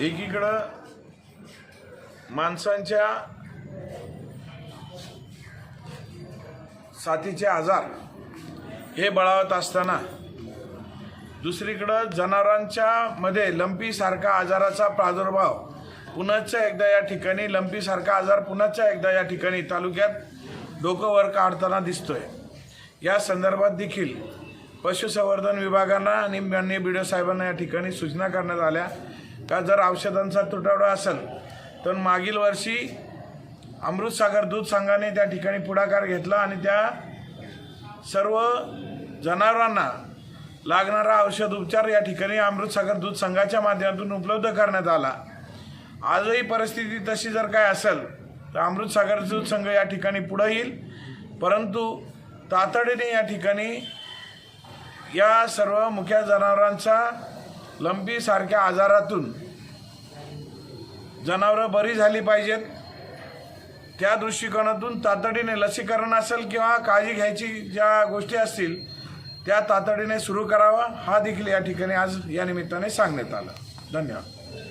एकीकडं माणसांच्या साथीचे आजार हे बळावत असताना दुसरीकडं जनावरांच्या मध्ये लंपीसारखा आजाराचा प्रादुर्भाव पुन्हाच्या एकदा या ठिकाणी लंपीसारखा आजार पुन्हाच्या एकदा या ठिकाणी तालुक्यात डोकं वर काढताना दिसतोय. या संदर्भात देखील पशुसंवर्धन विभागांना आणि माननीय बी साहेबांना या ठिकाणी सूचना करण्यात आल्या. का जर औषधांचा तुटवडा असेल तर मागील वर्षी अमृतसागर दूध संघाने त्या ठिकाणी पुढाकार घेतला आणि त्या सर्व जनावरांना लागणारा औषध उपचार या ठिकाणी अमृतसागर दूध संघाच्या माध्यमातून उपलब्ध करण्यात आला. आजही परिस्थिती तशी जर काय असेल तर अमृतसागर दूध संघ या ठिकाणी पुढे येईल. परंतु तातडीने या ठिकाणी या सर्व मुख्या जनावरांचा लंपीसारख्या आजारातून जनावरं बरी झाली पाहिजेत. त्या दृष्टिकोनातून तातडीने लसीकरण असेल किंवा काळजी घ्यायची ज्या गोष्टी असतील त्या तातडीने सुरू करावा. हा देखील या ठिकाणी आज या निमित्ताने सांगण्यात आलं. धन्यवाद.